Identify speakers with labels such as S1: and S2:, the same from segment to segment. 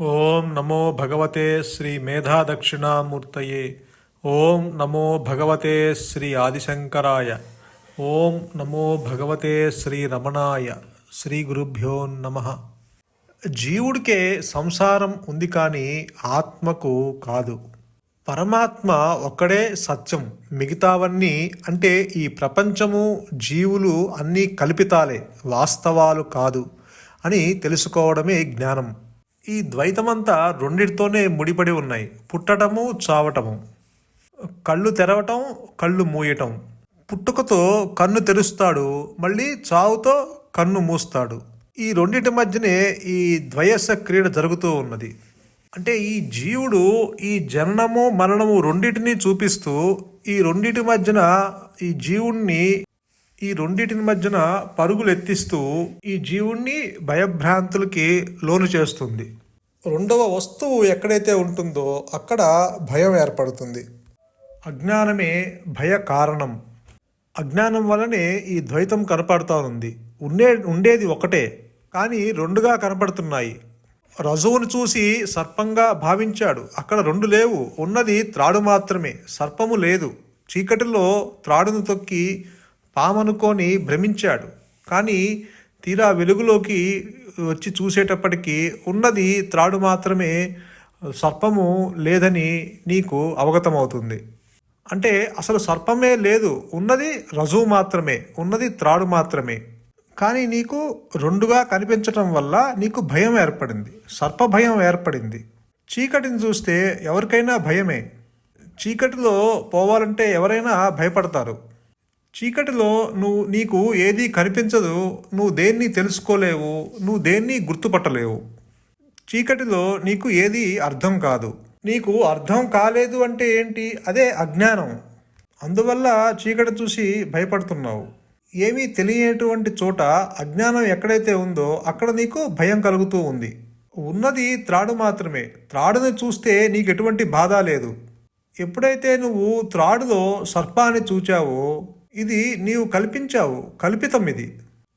S1: ఓం నమో భగవతే శ్రీ మేధా దక్షిణామూర్తయే ఓం నమో భగవతే శ్రీ ఆదిశంకరాయ. ఓం నమో భగవతే శ్రీ రమణాయ. శ్రీ గురుభ్యో నమ. జీవుడికే సంసారం ఉంది కానీ ఆత్మకు కాదు. పరమాత్మ ఒక్కడే సత్యం. మిగతావన్నీ అంటే ఈ ప్రపంచము జీవులు అన్నీ కల్పితాలే వాస్తవాలు కాదు అని తెలుసుకోవడమే జ్ఞానం. ఈ ద్వైతమంతా రెండిటితోనే ముడిపడి ఉన్నాయి. పుట్టటము చావటము. కళ్ళు తెరవటం కళ్ళు మూయటం. పుట్టుకతో కన్ను తెరుస్తాడు మళ్ళీ చావుతో కన్ను మూస్తాడు. ఈ రెండిటి మధ్యనే ఈ ద్వయస క్రీడ జరుగుతూ ఉన్నది. అంటే ఈ జీవుడు ఈ జననము మరణము రెండిటిని చూపిస్తూ ఈ రెండిటి మధ్యన ఈ జీవుణ్ణి ఈ రెండింటిని మధ్యన పరుగులు ఎత్తిస్తూ ఈ జీవుణ్ణి భయభ్రాంతులకి లోను చేస్తుంది. రెండవ వస్తువు ఎక్కడైతే ఉంటుందో అక్కడ భయం ఏర్పడుతుంది. అజ్ఞానమే భయ కారణం. అజ్ఞానం వలనే ఈ ద్వైతం కనపడుతూ ఉంది. ఉండే ఉండేది ఒకటే కానీ రెండుగా కనపడుతున్నాయి. రజువును చూసి సర్పంగా భావించాడు. అక్కడ రెండు లేవు. ఉన్నది త్రాడు మాత్రమే. సర్పము లేదు. చీకటిలో త్రాడును తొక్కి పామనుకొని భ్రమించాడు. కానీ తీరా వెలుగులోకి వచ్చి చూసేటప్పటికీ ఉన్నది త్రాడు మాత్రమే సర్పము లేదని నీకు అవగతమవుతుంది. అంటే అసలు సర్పమే లేదు ఉన్నది రజువు మాత్రమే ఉన్నది త్రాడు మాత్రమే. కానీ నీకు రెండుగా కనిపించటం వల్ల నీకు భయం ఏర్పడింది సర్ప భయం ఏర్పడింది. చీకటిని చూస్తే ఎవరికైనా భయమే. చీకటిలో పోవాలంటే ఎవరైనా భయపడతారు. చీకటిలో నువ్వు నీకు ఏది కనిపించదు నువ్వు దేన్ని తెలుసుకోలేవు నువ్వు దేన్ని గుర్తుపట్టలేవు. చీకటిలో నీకు ఏది అర్థం కాదు. నీకు అర్థం కాలేదు అంటే ఏంటి? అదే అజ్ఞానం. అందువల్ల చీకటి చూసి భయపడుతున్నావు. ఏమీ తెలియనటువంటి చోట అజ్ఞానం ఎక్కడైతే ఉందో అక్కడ నీకు భయం కలుగుతూ ఉంది. ఉన్నది త్రాడు మాత్రమే. త్రాడుని చూస్తే నీకు ఎటువంటి బాధ లేదు. ఎప్పుడైతే నువ్వు త్రాడులో సర్పాన్ని చూచావో ఇది నీవు కల్పించావు కల్పితం ఇది.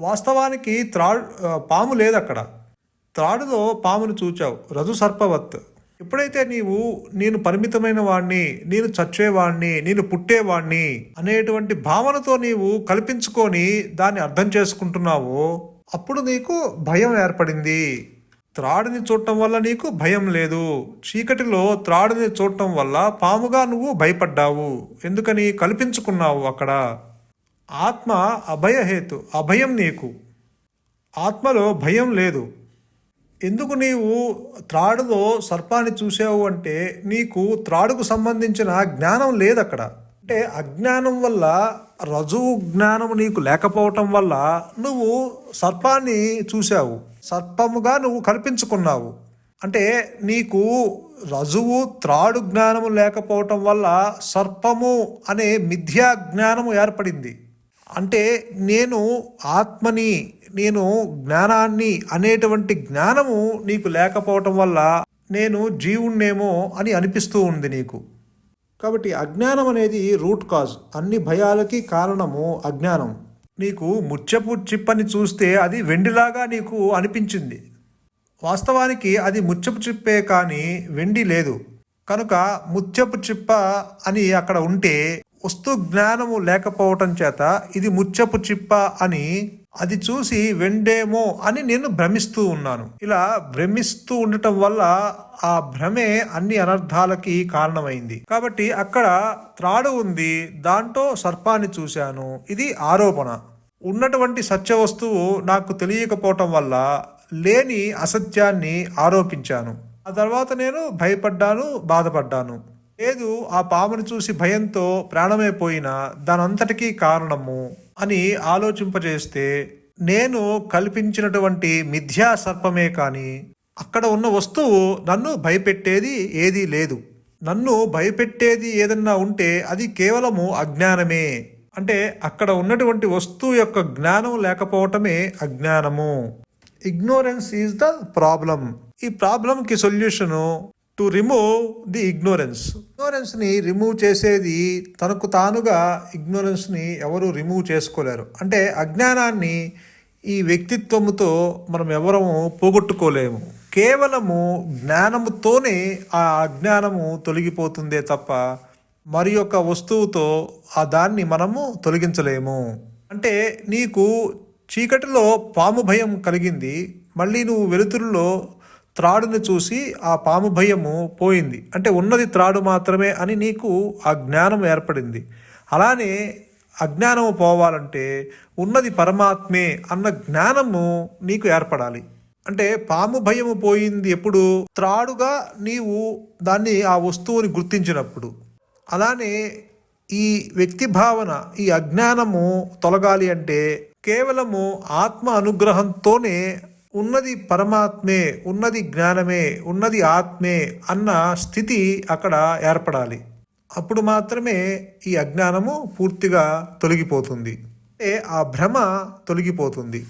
S1: వాస్తవానికి త్రాడు పాము లేదు అక్కడ త్రాడులో పామును చూచావు రజు సర్పవత్. ఎప్పుడైతే నీవు నేను పరిమితమైన వాణ్ణి నేను చచ్చేవాణ్ణి నేను పుట్టేవాణ్ణి అనేటువంటి భావనతో నీవు కల్పించుకొని దాన్ని అర్థం చేసుకుంటున్నావో అప్పుడు నీకు భయం ఏర్పడింది. త్రాడుని చూడటం వల్ల నీకు భయం లేదు. చీకటిలో త్రాడుని చూడటం వల్ల పాముగా నువ్వు భయపడ్డావు. ఎందుకని కల్పించుకున్నావు అక్కడ? ఆత్మ అభయహేతు అభయం నీకు. ఆత్మలో భయం లేదు. ఎందుకు నీవు త్రాడులో సర్పాన్ని చూసావు అంటే నీకు త్రాడుకు సంబంధించిన జ్ఞానం లేదు అక్కడ అంటే అజ్ఞానం వల్ల రజువు జ్ఞానం నీకు లేకపోవటం వల్ల నువ్వు సర్పాన్ని చూసావు సర్పముగా నువ్వు కల్పించుకున్నావు. అంటే నీకు రజువు త్రాడు జ్ఞానము లేకపోవటం వల్ల సర్పము అనే మిథ్యా జ్ఞానము ఏర్పడింది. అంటే నేను ఆత్మని నేను జ్ఞానాన్ని అనేటువంటి జ్ఞానము నీకు లేకపోవటం వల్ల నేను జీవుణ్ణేమో అని అనిపిస్తూ ఉంది నీకు. కాబట్టి అజ్ఞానం అనేది రూట్ కాజ్. అన్ని భయాలకి కారణము అజ్ఞానం. నీకు ముత్యపు చిప్పని చూస్తే అది వెండిలాగా నీకు అనిపించింది. వాస్తవానికి అది ముత్యపు చిప్పే కానీ వెండి లేదు. కనుక ముత్యపు చిప్ప అని అక్కడ ఉంటే వస్తు జ్ఞానము లేకపోవటం చేత ఇది ముత్యపు చిప్ప అని అది చూసి వెండేమో అని నేను భ్రమిస్తూ ఉన్నాను. ఇలా భ్రమిస్తూ ఉండటం వల్ల ఆ భ్రమే అన్ని అనర్థాలకి కారణమైంది. కాబట్టి అక్కడ త్రాడు ఉంది. దాంట్లో సర్పాన్ని చూశాను. ఇది ఆరోపణ. ఉన్నటువంటి సత్య వస్తువు నాకు తెలియకపోవటం వల్ల లేని అసత్యాన్ని ఆరోపించాను. ఆ తర్వాత నేను భయపడ్డాను బాధపడ్డాను. లేదు ఆ పామును చూసి భయంతో ప్రాణమైపోయిన దానంతటికీ కారణము అని ఆలోచింపజేస్తే నేను కల్పించినటువంటి మిథ్యా సర్పమే కానీ అక్కడ ఉన్న వస్తువు నన్ను భయపెట్టేది ఏదీ లేదు. నన్ను భయపెట్టేది ఏదన్నా ఉంటే అది కేవలము అజ్ఞానమే. అంటే అక్కడ ఉన్నటువంటి వస్తువు యొక్క జ్ఞానం లేకపోవటమే అజ్ఞానము. ఇగ్నోరెన్స్ ఈజ్ ద ప్రాబ్లం ఈ ప్రాబ్లంకి solution to remove the ignorance ఇగ్నోరెన్స్ని remove చేసేది తనకు తానుగా ఇగ్నోరెన్స్ని ఎవరు రిమూవ్ చేసుకోలేరు. అంటే అజ్ఞానాన్ని ఈ వ్యక్తిత్వముతో మనం ఎవరము పోగొట్టుకోలేము. కేవలము జ్ఞానముతోనే ఆ అజ్ఞానము తొలగిపోతుందే తప్ప మరి యొక్క వస్తువుతో ఆ దాన్ని మనము తొలగించలేము. అంటే నీకు చీకటిలో పాము భయం కలిగింది మళ్ళీ నువ్వు వెలుతురులో త్రాడుని చూసి ఆ పాము భయము పోయింది. అంటే ఉన్నది త్రాడు మాత్రమే అని నీకు ఆ జ్ఞానం ఏర్పడింది. అలానే అజ్ఞానము పోవాలంటే ఉన్నది పరమాత్మే అన్న జ్ఞానము నీకు ఏర్పడాలి. అంటే పాము భయము పోయింది ఎప్పుడు? త్రాడుగా నీవు దాన్ని ఆ వస్తువుని గుర్తించినప్పుడు. అలానే ఈ వ్యక్తి భావన ఈ అజ్ఞానము తొలగాలి అంటే కేవలము ఆత్మ అనుగ్రహంతోనే ఉన్నది పరమాత్మే ఉన్నది జ్ఞానమే ఉన్నది ఆత్మే అన్న స్థితి అక్కడ ఏర్పడాలి. అప్పుడు మాత్రమే ఈ అజ్ఞానము పూర్తిగా తొలగిపోతుంది. ఆ భ్రమ తొలగిపోతుంది.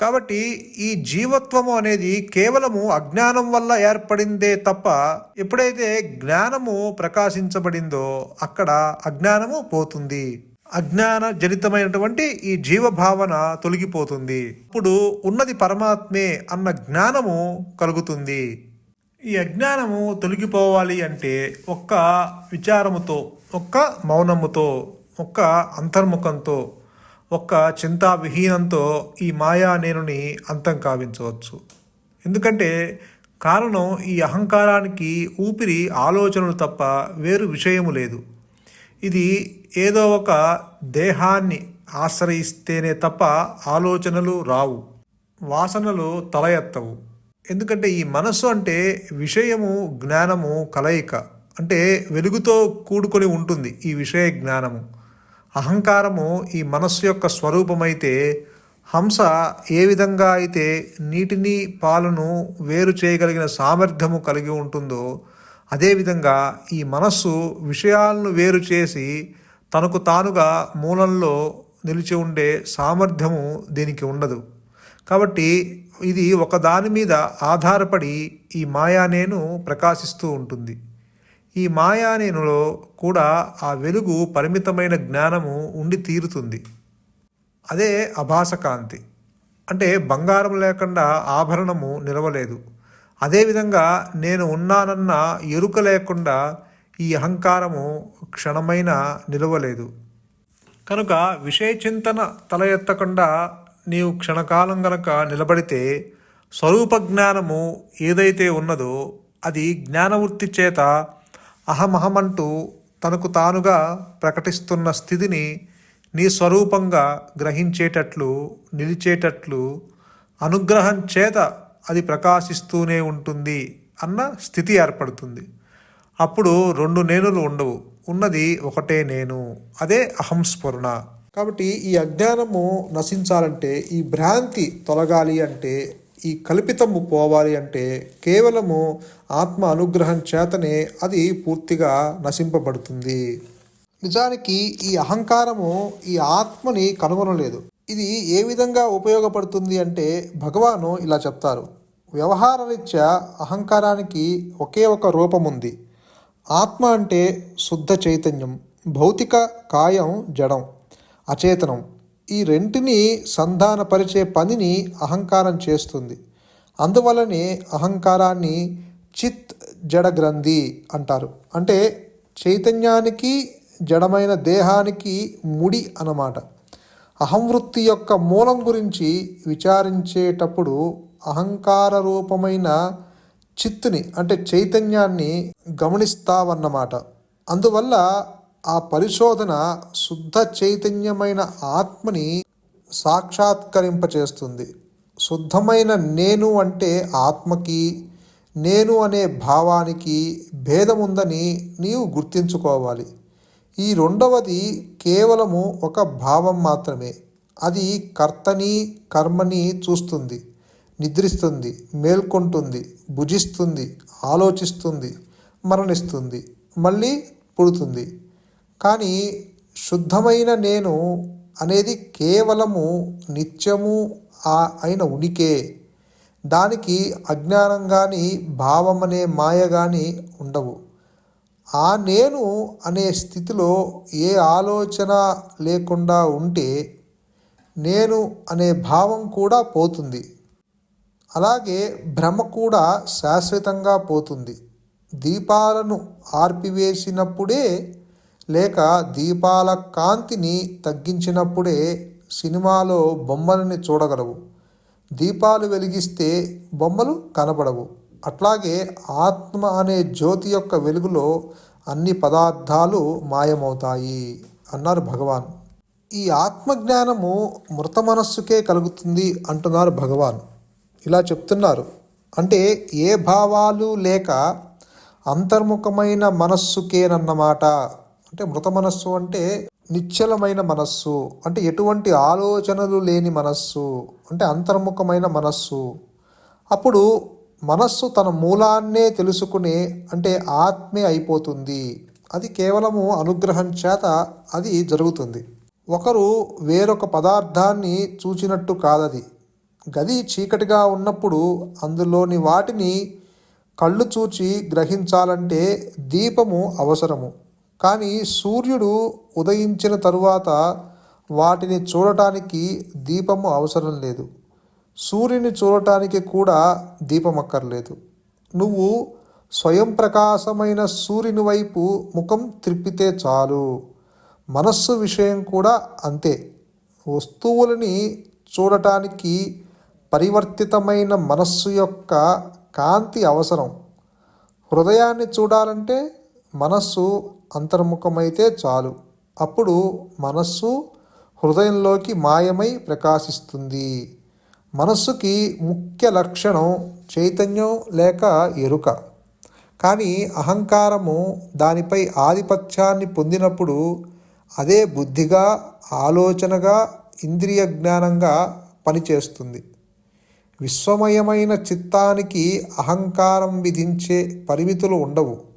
S1: కాబట్టి ఈ జీవత్వము అనేది కేవలము అజ్ఞానం వల్ల ఏర్పడిందే తప్ప ఎప్పుడైతే జ్ఞానము ప్రకాశించబడిందో అక్కడ అజ్ఞానము పోతుంది. అజ్ఞాన జనితమైనటువంటి ఈ జీవభావన తొలగిపోతుంది. ఇప్పుడు ఉన్నది పరమాత్మే అన్న జ్ఞానము కలుగుతుంది. ఈ అజ్ఞానము తొలగిపోవాలి అంటే ఒక్క విచారముతో ఒక్క మౌనముతో ఒక్క అంతర్ముఖంతో ఒక్క చింతావిహీనంతో ఈ మాయా నేనుని అంతం కావించవచ్చు. ఎందుకంటే కారణం ఈ అహంకారానికి ఊపిరి ఆలోచనలు తప్ప వేరు విషయము లేదు. ఇది ఏదో ఒక దేహాన్ని ఆశ్రయిస్తేనే తప్ప ఆలోచనలు రావు. వాసనలు తల ఎత్తవు. ఎందుకంటే ఈ మనస్సు అంటే విషయము జ్ఞానము కలయిక. అంటే వెలుగుతో కూడుకొని ఉంటుంది ఈ విషయ జ్ఞానము. అహంకారము ఈ మనస్సు యొక్క స్వరూపమైతే హంస ఏ విధంగా అయితే నీటిని పాలను వేరు చేయగలిగిన సామర్థ్యము కలిగి ఉంటుందో అదేవిధంగా ఈ మనస్సు విషయాలను వేరు చేసి తనకు తానుగా మూలంలో నిలిచి ఉండే సామర్థ్యము దీనికి ఉండదు. కాబట్టి ఇది ఒకదాని మీద ఆధారపడి ఈ మాయానేను ప్రకాశిస్తూ ఉంటుంది. ఈ మాయానేనులో కూడా ఆ వెలుగు పరిమితమైన జ్ఞానము ఉండి తీరుతుంది. అదే అభాసకాంతి. అంటే బంగారం లేకుండా ఆభరణము నిలవలేదు. అదేవిధంగా నేను ఉన్నానన్న ఎరుక లేకుండా ఈ అహంకారము క్షణమైన నిలవలేదు. కనుక విషయ చింతన తల ఎత్తకుండా నీవు క్షణకాలం గనక నిలబడితే స్వరూప జ్ఞానము ఏదైతే ఉన్నదో అది జ్ఞానవృత్తి చేత అహమహమంటూ తనకు తానుగా ప్రకటిస్తున్న స్థితిని నీ స్వరూపంగా గ్రహించేటట్లు నిలిచేటట్లు అనుగ్రహం చేత అది ప్రకాశిస్తూనే ఉంటుంది అన్న స్థితి ఏర్పడుతుంది. అప్పుడు రెండు నేనులు ఉండవు. ఉన్నది ఒకటే నేను. అదే అహంస్ఫురణ కాబట్టి ఈ అజ్ఞానము నశించాలంటే ఈ భ్రాంతి తొలగాలి అంటే ఈ కల్పితము పోవాలి అంటే కేవలము ఆత్మ అనుగ్రహం చేతనే అది పూర్తిగా నశింపబడుతుంది. నిజానికి ఈ అహంకారము ఈ ఆత్మని కనుగొనలేదు. ఇది ఏ విధంగా ఉపయోగపడుతుంది అంటే భగవాను ఇలా చెప్తారు. వ్యవహారరీత్యా అహంకారానికి ఒకే ఒక రూపం ఉంది ఆత్మ అంటే శుద్ధ చైతన్యం భౌతిక కాయం జడం అచేతనం. ఈ రెంటిని సంధానపరిచే పనిని అహంకారం చేస్తుంది. అందువలనే అహంకారాన్ని చిత్ జడ గ్రంథి అంటారు. అంటే చైతన్యానికి జడమైన దేహానికి ముడి అన్నమాట. అహంవృత్తి యొక్క మూలం గురించి విచారించేటప్పుడు అహంకార రూపమైన చిత్తుని అంటే చైతన్యాన్ని గమనిస్తావన్నమాట. అందువల్ల ఆ పరిశోధన శుద్ధ చైతన్యమైన ఆత్మని సాక్షాత్కరింపచేస్తుంది. శుద్ధమైన నేను అంటే ఆత్మకి నేను అనే భావానికి భేదముందని నీవు గుర్తించుకోవాలి. ఈ రెండవది కేవలము ఒక భావం మాత్రమే. అది కర్తని కర్మని చూస్తుంది నిద్రిస్తుంది మేల్కొంటుంది భుజిస్తుంది ఆలోచిస్తుంది మరణిస్తుంది మళ్ళీ పుడుతుంది. కానీ శుద్ధమైన నేను అనేది కేవలము నిత్యము ఆ అయిన ఉనికే. దానికి అజ్ఞానం కానీ భావం అనే మాయ కానీ ఉండవు. ఆ నేను అనే స్థితిలో ఏ ఆలోచన లేకుండా ఉంటే నేను అనే భావం కూడా పోతుంది.
S2: అలాగే భ్రమ కూడా శాశ్వతంగా పోతుంది. దీపాలను ఆర్పివేసినప్పుడే లేక దీపాల కాంతిని తగ్గించినప్పుడే సినిమాలో బొమ్మలని చూడగలవు. దీపాలు వెలిగిస్తే బొమ్మలు కనపడవు అట్లాగే ఆత్మ అనే జ్యోతి యొక్క వెలుగులో అన్ని పదార్థాలు మాయమవుతాయి అన్నారు భగవాన్. ఈ ఆత్మజ్ఞానము మృత మనస్సుకే కలుగుతుంది అంటున్నారు భగవాన్. ఇలా చెప్తున్నారు. అంటే ఏ భావాలు లేక అంతర్ముఖమైన మనస్సుకేనన్నమాట. అంటే మృత మనస్సు అంటే నిశ్చలమైన మనస్సు అంటే ఎటువంటి ఆలోచనలు లేని మనస్సు అంటే అంతర్ముఖమైన మనస్సు. అప్పుడు మనస్సు తన మూలాన్నే తెలుసుకునే అంటే ఆత్మే అయిపోతుంది. అది కేవలము అనుగ్రహం చేత అది జరుగుతుంది. ఒకరు వేరొక పదార్థాన్ని చూచినట్టు కాదది. గది చీకటిగా ఉన్నప్పుడు అందులోని వాటిని కళ్ళు చూచి గ్రహించాలంటే దీపము అవసరము. కానీ సూర్యుడు ఉదయించిన తరువాత వాటిని చూడటానికి దీపము అవసరం లేదు. సూర్యుని చూడటానికి కూడా దీపం అక్కర్లేదు నువ్వు స్వయం ప్రకాశమైన సూర్యుని వైపు ముఖం త్రిప్పితే చాలు. మనస్సు విషయం కూడా అంతే. వస్తువులని చూడటానికి పరివర్తితమైన మనస్సు యొక్క కాంతి అవసరం. హృదయాన్ని చూడాలంటే మనస్సు అంతర్ముఖమైతే చాలు. అప్పుడు మనస్సు హృదయంలోకి మాయమై ప్రకాశిస్తుంది. మనస్సుకి ముఖ్య లక్షణం చైతన్యం లేక ఎరుక. కానీ అహంకారము దానిపై ఆధిపత్యాన్ని పొందినప్పుడు అదే బుద్ధిగా ఆలోచనగా ఇంద్రియ జ్ఞానంగా పనిచేస్తుంది. విశ్వమయమైన చిత్తానికి అహంకారం విధించే పరిమితులు ఉండవు.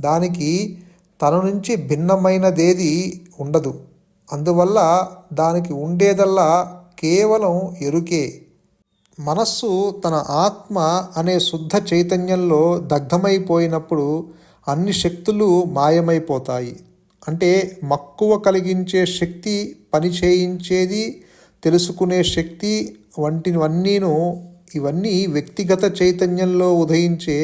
S2: దానికి తన నుంచి భిన్నమైనదేది ఉండదు. అందువల్ల దానికి ఉండేదల్లా కేవలం ఎరుకే. మనస్సు తన ఆత్మ అనే శుద్ధ చైతన్యంలో దగ్ధమైపోయినప్పుడు అన్ని శక్తులు మాయమైపోతాయి. అంటే మక్కువ కలిగించే శక్తి పని చేయించేది తెలుసుకునే శక్తి వంటివన్నీను ఇవన్నీ వ్యక్తిగత చైతన్యంలో ఉదయించే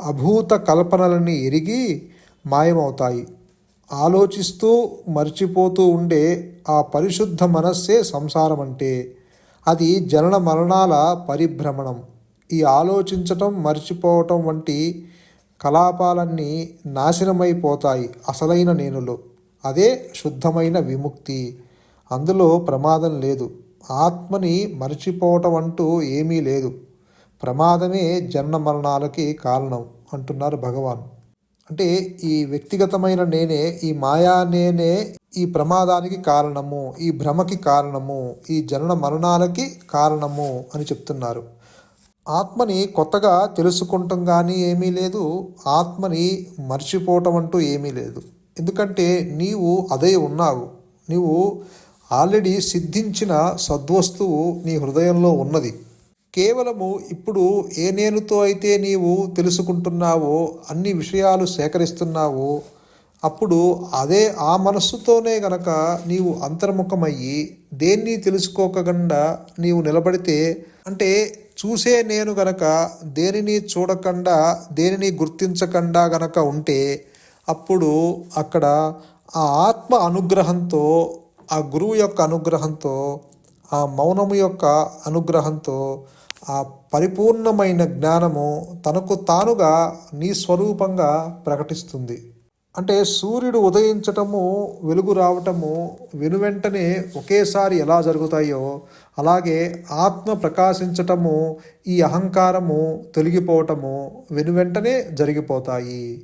S2: అభూత కల్పనలని ఎరిగి మాయమవుతాయి. ఆలోచిస్తూ మర్చిపోతూ ఉండే ఆ పరిశుద్ధ మనస్సే సంసారం అంటే అది జనన మరణాల పరిభ్రమణం. ఈ ఆలోచించటం మర్చిపోవటం వంటి కలాపాలన్నీ నాశనమైపోతాయి అసలైన నేనులో. అదే శుద్ధమైన విముక్తి. అందులో ప్రమాదం లేదు. ఆత్మని మర్చిపోవటం అంటూ ఏమీ లేదు. ప్రమాదమే జన్మ మరణాలకి కారణం అంటున్నారు భగవాన్. అంటే ఈ వ్యక్తిగతమైన నేనే ఈ మాయా నేనే ఈ ప్రమాదానికి కారణము ఈ భ్రమకి కారణము ఈ జనన మరణాలకి కారణము అని చెప్తున్నారు. ఆత్మని కొత్తగా తెలుసుకుంటాం కానీ ఏమీ లేదు ఆత్మని మర్చిపోవటం అంటూ ఏమీ లేదు. ఎందుకంటే నీవు అదే ఉన్నావు. నీవు ఆల్రెడీ సిద్ధించిన సద్వస్తువు నీ హృదయంలో ఉన్నది. కేవలము ఇప్పుడు ఏ నేనుతో అయితే నీవు తెలుసుకుంటున్నావో అన్ని విషయాలు సేకరిస్తున్నావో అప్పుడు అదే ఆ మనస్సుతోనే గనక నీవు అంతర్ముఖమయ్యి దేన్ని తెలుసుకోకుండా నీవు నిలబడితే అంటే చూసే నేను గనక దేనిని చూడకుండా దేనిని గుర్తించకుండా గనక ఉంటే అప్పుడు అక్కడ ఆ ఆత్మ అనుగ్రహంతో ఆ గురువు యొక్క అనుగ్రహంతో ఆ మౌనము యొక్క అనుగ్రహంతో ఆ పరిపూర్ణమైన జ్ఞానము తనకు తానుగా నీ స్వరూపంగా ప్రకటిస్తుంది. అంటే సూర్యుడు ఉదయించటము వెలుగు రావటము వెనువెంటనే ఒకేసారి ఎలా జరుగుతాయో అలాగే ఆత్మ ప్రకాశించటము ఈ అహంకారము తొలగిపోవటము వెనువెంటనే జరిగిపోతాయి.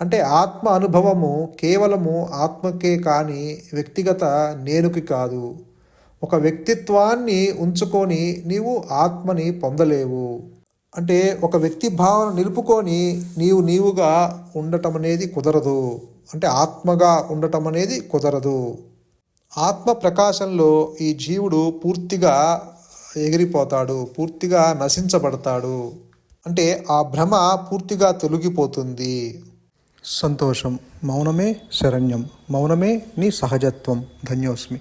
S2: అంటే ఆత్మ అనుభవము కేవలము ఆత్మకే కానీ వ్యక్తిగత నేనుకి కాదు. ఒక వ్యక్తిత్వాన్ని ఉంచుకొని నీవు ఆత్మని పొందలేవు. అంటే ఒక వ్యక్తి భావన నిలుపుకొని నీవు నీవుగా ఉండటం అనేది కుదరదు. అంటే ఆత్మగా ఉండటం అనేది కుదరదు. ఆత్మ ప్రకాశంలో ఈ జీవుడు పూర్తిగా ఎగిరిపోతాడు పూర్తిగా నశించబడతాడు. అంటే ఆ భ్రమ పూర్తిగా తొలగిపోతుంది. సంతోషం మౌనమే శరణ్యం మౌనమే నీ సహజత్వం. ధన్యోస్మి.